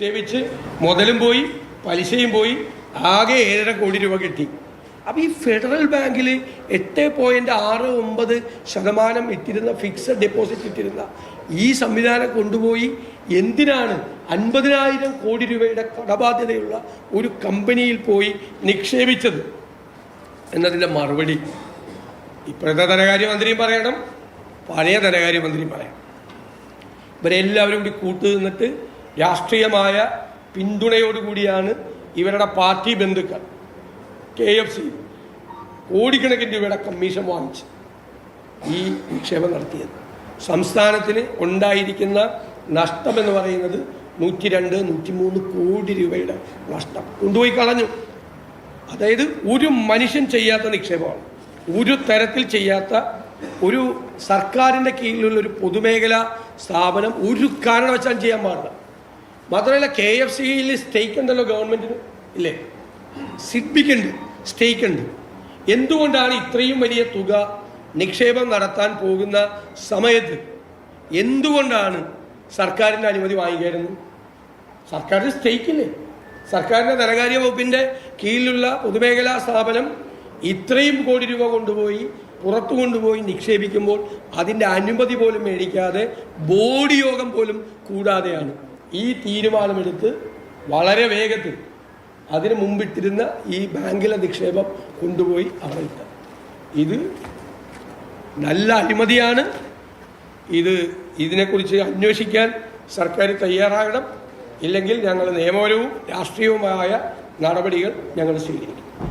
നിക്ഷേപിച്ച് മുതലും പോയി പലിശയും പോയി ആകെ ഏഴര കോടി രൂപ കിട്ടി. അപ്പോൾ ഈ ഫെഡറൽ ബാങ്കിൽ എട്ട് പോയിന്റ് ആറ് ഒമ്പത് ശതമാനം ഇട്ടിരുന്ന ഫിക്സഡ് ഡെപ്പോസിറ്റ് ഇട്ടിരുന്ന ഈ സംവിധാനം കൊണ്ടുപോയി എന്തിനാണ് അൻപതിനായിരം കോടി രൂപയുടെ കടബാധ്യതയുള്ള ഒരു കമ്പനിയിൽ പോയി നിക്ഷേപിച്ചത്? എന്നതിന്റെ മറുപടി ഇപ്പോഴത്തെ ധനകാര്യമന്ത്രിയും പറയണം പഴയ ധനകാര്യമന്ത്രിയും പറയണം. ഇവരെല്ലാവരും കൂടി കൂട്ടു നിന്നിട്ട് രാഷ്ട്രീയമായ പിന്തുണയോടുകൂടിയാണ് ഇവരുടെ പാർട്ടി ബന്ധുക്കൾ. കെ എഫ് സി കോടിക്കണക്കിന് രൂപയുടെ കമ്മീഷൻ വാങ്ങിച്ച് ഈ നിക്ഷേപം നടത്തിയത്. സംസ്ഥാനത്തിന് ഉണ്ടായിരിക്കുന്ന നഷ്ടം എന്ന് പറയുന്നത് നൂറ്റി രണ്ട് നൂറ്റി മൂന്ന് കോടി രൂപയുടെ നഷ്ടം. കൊണ്ടുപോയി കളഞ്ഞു. അതായത് ഒരു മനുഷ്യൻ ചെയ്യാത്ത നിക്ഷേപമാണ്. ഒരു തരത്തിൽ ചെയ്യാത്ത ഒരു സർക്കാരിന്റെ കീഴിലുള്ള ഒരു പൊതുമേഖലാ സ്ഥാപനം ഒരു കാരണവശാലും ചെയ്യാൻ പാടില്ല. മാത്രമല്ല കെ എഫ് സിയിൽ സ്റ്റേക്ക് ഉണ്ടല്ലോ ഗവൺമെന്റിന് ഇല്ലേ? സിഡ്ബിക്കുണ്ട് സ്റ്റേക്ക് ഉണ്ട്. എന്തുകൊണ്ടാണ് ഇത്രയും വലിയ തുക നിക്ഷേപം നടത്താൻ പോകുന്ന സമയത്ത് എന്തുകൊണ്ടാണ് സർക്കാരിന്റെ അനുമതി വാങ്ങിക്കായിരുന്നു സർക്കാരിന് സ്റ്റേക്കില്ലേ സർക്കാരിന്റെ ധനകാര്യ വകുപ്പിന്റെ കീഴിലുള്ള പൊതുമേഖലാ സ്ഥാപനം ഇത്രയും കോടി രൂപ കൊണ്ടുപോയി പുറത്തു കൊണ്ടുപോയി നിക്ഷേപിക്കുമ്പോൾ അതിന്റെ അനുമതി പോലും മേടിക്കാതെ ബോർഡ് യോഗം പോലും കൂടാതെയാണ്. ഈ തീരുമാനമെടുത്ത് വളരെ വേഗത്തിൽ അതിന് മുമ്പിട്ടിരുന്ന ഈ ബാങ്കിലെ നിക്ഷേപം കൊണ്ടുപോയി അവിടെ ഇത് നല്ല അഴിമതിയാണ്. ഇത് ഇതിനെക്കുറിച്ച് അന്വേഷിക്കാൻ സർക്കാർ തയ്യാറാകണം. ഇല്ലെങ്കിൽ ഞങ്ങൾ നിയമപരവും രാഷ്ട്രീയവുമായ നടപടികൾ ഞങ്ങൾ സ്വീകരിക്കും.